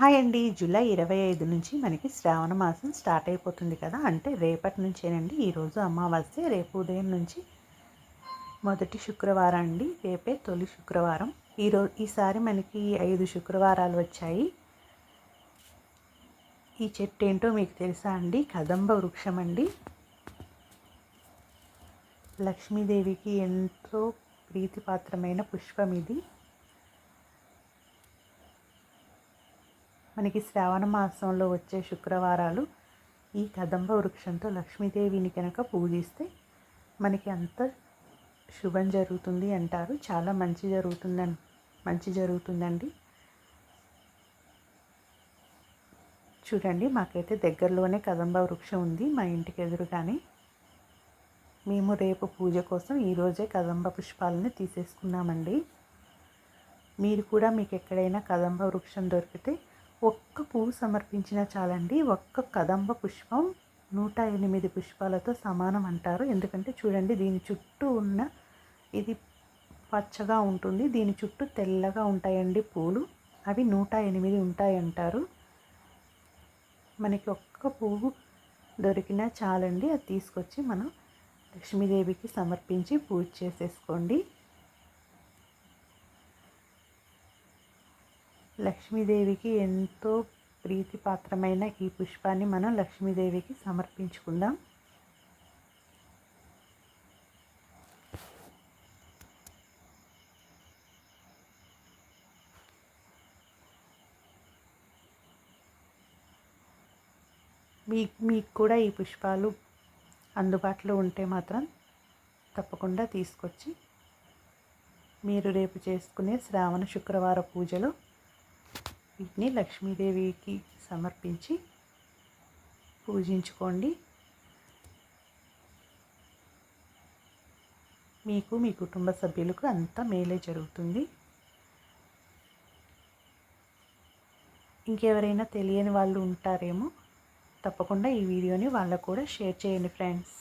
Hi అండి. July ఇరవై ఐదు నుంచి మనకి శ్రావణ మాసం స్టార్ట్ అయిపోతుంది కదా. అంటే రేపటి నుంచేనండి. ఈరోజు అమావాస్య. రేపు ఉదయం నుంచి మొదటి శుక్రవారం అండి. రేపే తొలి శుక్రవారం. ఈరోజు ఈసారి మనకి ఐదు శుక్రవారాలు వచ్చాయి. ఈ చెట్టు ఏంటో మీకు తెలుసా అండి? కదంబ వృక్షం అండి. లక్ష్మీదేవికి ఎంతో ప్రీతిపాత్రమైన పుష్పం ఇది. మనకి శ్రావణ మాసంలో వచ్చే శుక్రవారాలు ఈ కదంబ వృక్షంతో లక్ష్మీదేవిని కనుక పూజిస్తే మనకి అంత శుభం జరుగుతుంది అంటారు. చాలా మంచి జరుగుతుందని మంచి జరుగుతుందండి. చూడండి మాకైతే దగ్గరలోనే కదంబ వృక్షం ఉంది మా ఇంటికి ఎదురుగానే. మేము రేపు పూజ కోసం ఈరోజే కదంబ పుష్పాలని తీసేసుకున్నామండి. మీరు కూడా మీకు ఎక్కడైనా కదంబ వృక్షం దొరికితే ఒక్క పువ్వు సమర్పించినా చాలండి. ఒక్క కదంబ పుష్పం నూట ఎనిమిది పుష్పాలతో సమానం అంటారు. ఎందుకంటే చూడండి దీని చుట్టూ ఉన్న ఇది పచ్చగా ఉంటుంది. దీని చుట్టూ తెల్లగా ఉంటాయండి పూలు. అవి నూట ఎనిమిది ఉంటాయంటారు మనకి ఒక్క పువ్వు దొరికినా చాలండి. అది తీసుకొచ్చి మనం లక్ష్మీదేవికి సమర్పించి పూజ చేసేసుకోండి. లక్ష్మీదేవికి ఎంతో ప్రీతిపాత్రమైన ఈ పుష్పాన్ని మనం లక్ష్మీదేవికి సమర్పించుకుందాం. మీ మీకు కూడా ఈ పుష్పాలు అందుబాటులో ఉంటే మాత్రం తప్పకుండా తీసుకొచ్చి మీరు రేపు చేసుకునే శ్రావణ శుక్రవార పూజలో వీటిని లక్ష్మీదేవికి సమర్పించి పూజించుకోండి. మీకు మీ కుటుంబ సభ్యులకు అంతా మేలే జరుగుతుంది. ఇంకెవరైనా తెలియని వాళ్ళు ఉంటారేమో తప్పకుండా ఈ వీడియోని వాళ్ళకు కూడా షేర్ చేయండి ఫ్రెండ్స్.